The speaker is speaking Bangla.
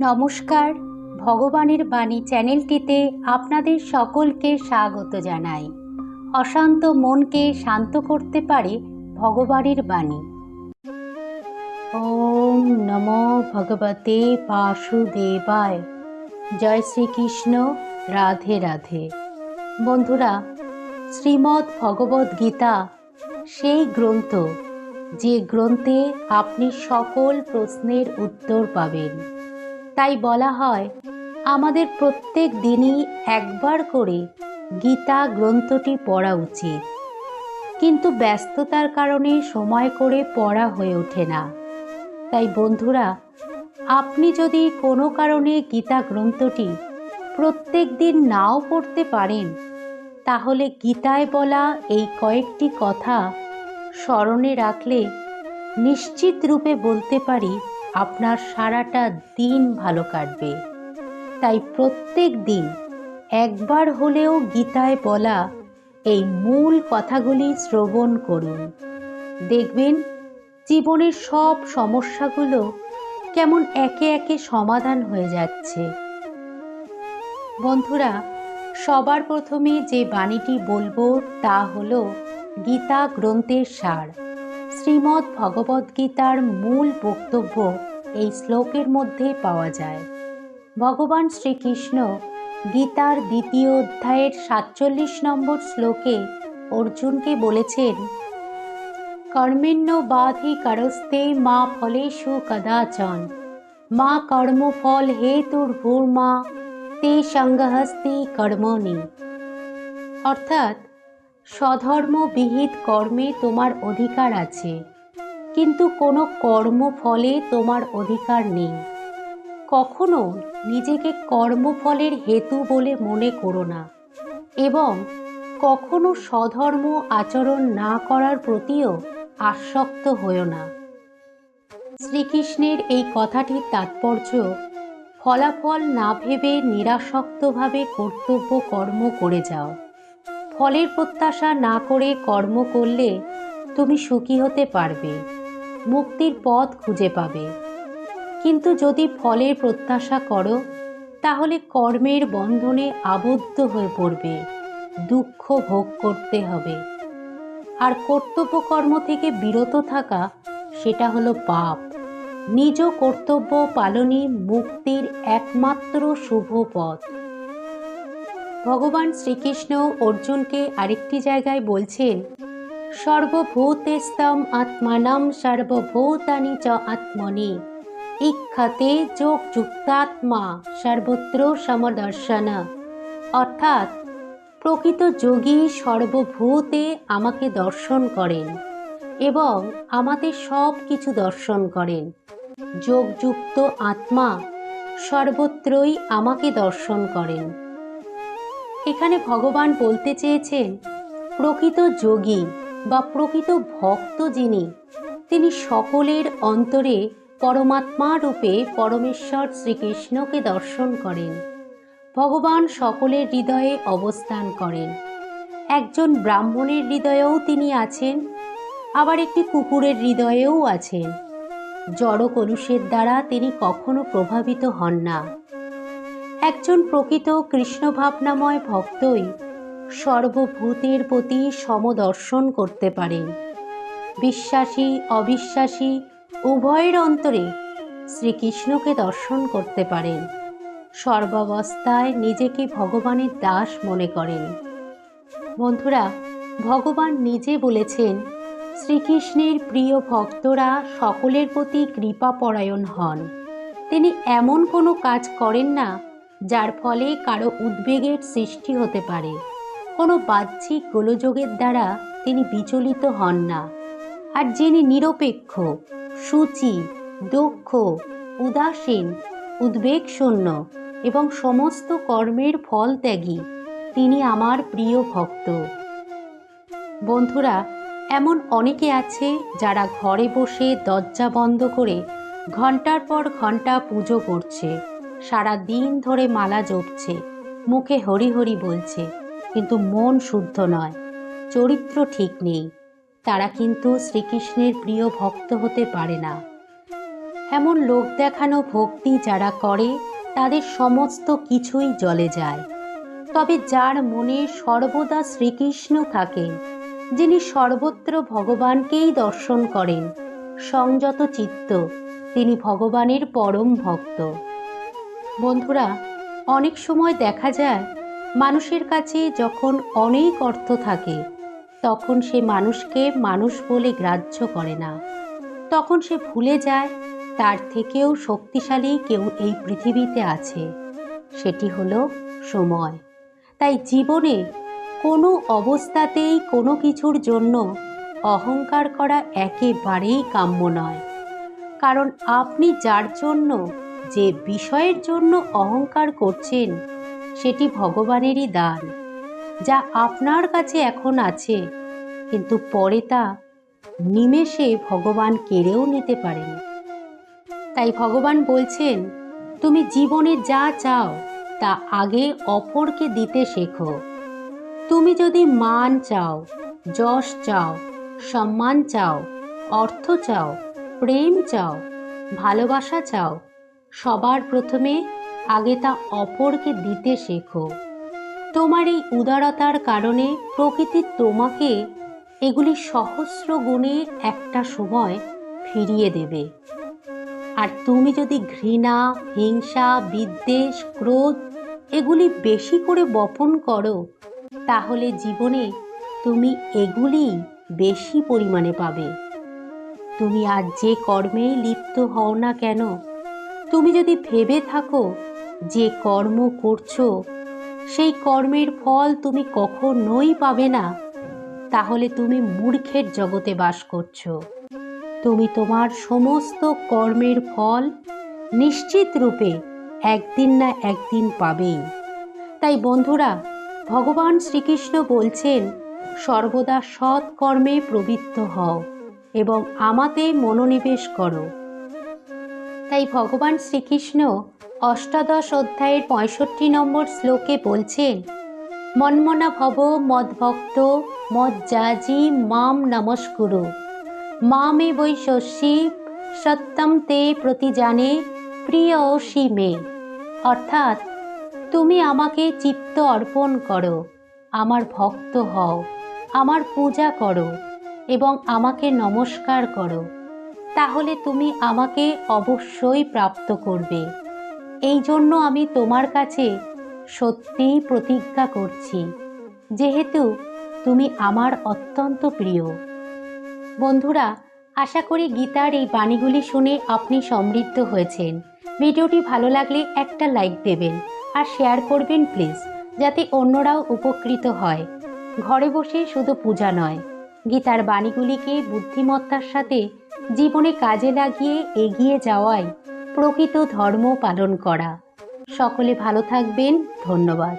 নমস্কার। ভগবানের বাণী চ্যানেলটিতে আপনাদের সকলকে স্বাগত জানাই। অশান্ত মনকে শান্ত করতে পারে ভগবানের বাণী। ওম নম ভগবতে বাসুদেবায়। জয় শ্রীকৃষ্ণ। রাধে রাধে। বন্ধুরা, শ্রীমদ্ ভগবদ্ গীতা সেই গ্রন্থ, যে গ্রন্থে আপনি সকল প্রশ্নের উত্তর পাবেন। তাই বলা হয়, আমাদের প্রত্যেক দিনই একবার করে গীতা গ্রন্থটি পড়া উচিত। কিন্তু ব্যস্ততার কারণে সময় করে পড়া হয়ে ওঠে না। তাই বন্ধুরা, আপনি যদি কোনো কারণে গীতা গ্রন্থটি প্রত্যেক দিন নাও পড়তে পারেন, তাহলে গীতায় বলা এই কয়েকটি কথা স্মরণে রাখলে নিশ্চিত রূপে বলতে পারি আপনার সারাটা দিন ভালো কাটবে। তাই প্রত্যেক দিন একবার হলেও গীতায় বলা এই মূল কথাগুলি শ্রবণ করুন। দেখবেন জীবনের সব সমস্যাগুলো কেমন একে একে সমাধান হয়ে যাচ্ছে। বন্ধুরা, সবার প্রথমে যে বাণীটি বলব তা হলো গীতা গ্রন্থের সার। শ্রীমদ্ ভগবদ্গীতার মূল বক্তব্য এই শ্লোকের মধ্যে পাওয়া যায়। ভগবান শ্রীকৃষ্ণ গীতার দ্বিতীয় অধ্যায়ের সাতচল্লিশ নম্বর শ্লোকে অর্জুনকে বলেছেন, কর্মেণ্য বাধি করস্তে মা ফলেষু কদাচন, মা কর্মফল হেতুর ভূর্মা, তে সঙ্গহস্তি কর্মণি। অর্থাৎ স্বধর্মবিহিত কর্মে তোমার অধিকার আছে, কিন্তু কোনো কর্মফলে তোমার অধিকার নেই। কখনো নিজেকে কর্মফলের হেতু বলে মনে করো না, এবং কখনো স্বধর্ম আচরণ না করার প্রতিও আসক্ত হও না। শ্রীকৃষ্ণের এই কথাটির তাৎপর্য, ফলাফল না ভেবে নিরাসক্তভাবে কর্তব্য কর্ম করে যাও। ফলের প্রত্যাশা না করে কর্ম করলে তুমি সুখী হতে পারবে, মুক্তির পথ খুঁজে পাবে। কিন্তু যদি ফলের প্রত্যাশা করো, তাহলে কর্মের বন্ধনে আবদ্ধ হয়ে পড়বে, দুঃখ ভোগ করতে হবে। আর কর্তব্য কর্ম থেকে বিরত থাকা, সেটা হলো পাপ। নিজ কর্তব্য পালনই মুক্তির একমাত্র শুভ পথ। ভগবান শ্রীকৃষ্ণ অর্জুনকে আরেকটি জায়গায় বলছেন, সর্বভূতেস্তম আত্মানাম সর্বভূতানি চ আত্মনি। ইক্ষতে যোগ যুক্তাত্মা সর্বত্র সমদর্শন। অর্থাৎ, প্রকৃত যোগী সর্বভূতে আমাকে দর্শন করেন এবং আমাদের সব কিছু দর্শন করেন। যোগযুক্ত আত্মা সর্বত্রই আমাকে দর্শন করেন। এখানে ভগবান বলতে চেয়েছেন, প্রকৃত যোগী বা প্রকৃত ভক্ত যিনি, তিনি সকলের অন্তরে পরমাত্মা রূপে পরমেশ্বর শ্রীকৃষ্ণকে দর্শন করেন। ভগবান সকলের হৃদয়ে অবস্থান করেন। একজন ব্রাহ্মণের হৃদয়েও তিনি আছেন, আবার একটি কুকুরের হৃদয়েও আছেন। জড় কলুষের দ্বারা তিনি কখনো প্রভাবিত হন না। একজন প্রকৃত কৃষ্ণ ভাবনাময় ভক্তই সর্বভূতের প্রতি সমদর্শন করতে পারেন। বিশ্বাসী, অবিশ্বাসী, উভয়ের অন্তরে শ্রীকৃষ্ণকে দর্শন করতে পারেন। সর্বাবস্থায় নিজেকে ভগবানের দাস মনে করেন। বন্ধুরা, ভগবান নিজে বলেছেন, শ্রীকৃষ্ণের প্রিয় ভক্তরা সকলের প্রতি কৃপাপরায়ণ হন। তিনি এমন কোনো কাজ করেন না যার ফলে কারও উদ্বেগের সৃষ্টি হতে পারে। কোনো বাহ্যিক গোলযোগের দ্বারা তিনি বিচলিত হন না। আর যিনি নিরপেক্ষ, সূচি, দক্ষ, উদাসীন, উদ্বেগশূন্য এবং সমস্ত কর্মের ফল ত্যাগী, তিনি আমার প্রিয় ভক্ত। বন্ধুরা, এমন অনেকে আছে যারা ঘরে বসে দরজা বন্ধ করে ঘণ্টার পর ঘণ্টা পুজো করছে। সারা দিন ধরে মালা জপছে, মুখে হরি হরি বলছে, কিন্তু মন শুদ্ধ নয়, চরিত্র ঠিক নেই। তারা কিন্তু শ্রীকৃষ্ণের প্রিয় ভক্ত হতে পারে না। এমন লোক দেখানো ভক্তি যারা করে, তাদের সমস্ত কিছুই জলে যায়। তবে যার মনে সর্বদা শ্রীকৃষ্ণ থাকেন, যিনি সর্বত্র ভগবানকেই দর্শন করেন, সংযত চিত্ত, তিনি ভগবানের পরম ভক্ত। বন্ধুরা, অনেক সময় দেখা যায় মানুষের কাছে যখন অনেক অর্থ থাকে, তখন সে মানুষকে মানুষ বলে গ্রাহ্য করে না। তখন সে ভুলে যায় তার থেকেও শক্তিশালী কেউ এই পৃথিবীতে আছে, সেটি হলো সময়। তাই জীবনে কোনো অবস্থাতেই কোনো কিছুর জন্য অহংকার করা একেবারেই কাম্য নয়। কারণ আপনি যার জন্য যে বিষয়ের জন্য অহংকার করছেন, সেটি ভগবানেরই দান, যা আপনার কাছে এখন আছে, কিন্তু পরে তা নিমেষে ভগবান কেড়েও নিতে পারেন। তাই ভগবান বলছেন, তুমি জীবনে যা চাও, তা আগে অপরকে দিতে শেখো। তুমি যদি মান চাও, যশ চাও, সম্মান চাও, অর্থ চাও, প্রেম চাও, ভালোবাসা চাও সবার প্রথমে আগে তা অপরকে দিতে শেখো। তোমার এই উদারতার কারণে প্রকৃতি তোমাকে এগুলি সহস্র গুণে একটা সময় ফিরিয়ে দেবে। আর তুমি যদি ঘৃণা, হিংসা, বিদ্বেষ, ক্রোধ এগুলি বেশি করে বপন করো, তাহলে জীবনে তুমি এগুলি বেশি পরিমাণে পাবে। তুমি আর যে কর্মেই লিপ্ত হও না কেন তুমি যদি ভেবে থাকো যে কর্ম করছ, সেই কর্মের ফল তুমি কখনোই পাবে না। তাহলে তুমি মূর্খের জগতে বাস করছ। তুমি তোমার সমস্ত কর্মের ফল নিশ্চিত রূপে একদিন না একদিন পাবেই। তাই বন্ধুরা, ভগবান শ্রীকৃষ্ণ বলছেন, সর্বদা সৎ কর্মে প্রবৃত্ত হও এবং আমাতে মনোনিবেশ করো। তাই ভগবান শ্রীকৃষ্ণ অষ্টাদশ অধ্যায়ের পঁয়ষট্টি নম্বর শ্লোকে বলছেন, মন্মনা ভব মদ্ভক্ত মজ্জাজি মাম নমস্কুরু। মামে বৈশস্যি সত্যম তে প্রতি জানে প্রিয়সী মে। অর্থাৎ, তুমি আমাকে চিত্ত অর্পণ করো, আমার ভক্ত হও, আমার পূজা করো এবং আমাকে নমস্কার করো। তাহলে তুমি আমাকে অবশ্যই প্রাপ্ত করবে। এই জন্য আমি তোমার কাছে সত্যিই প্রতিজ্ঞা করছি, যেহেতু তুমি আমার অত্যন্ত প্রিয়। বন্ধুরা, আশা করি গীতার এই বাণীগুলি শুনে আপনি সমৃদ্ধ হয়েছেন। ভিডিওটি ভালো লাগলে একটা লাইক দেবেন আর শেয়ার করবেন প্লিজ, যাতে অন্যরাও উপকৃত হয়। ঘরে বসে শুধু পূজা নয় গীতার বাণীগুলিকে বুদ্ধিমত্তার সাথে জীবনে কাজে লাগিয়ে এগিয়ে যাওয়ায় প্রকৃত ধর্ম পালন করা। সকলে ভালো থাকবেন, ধন্যবাদ।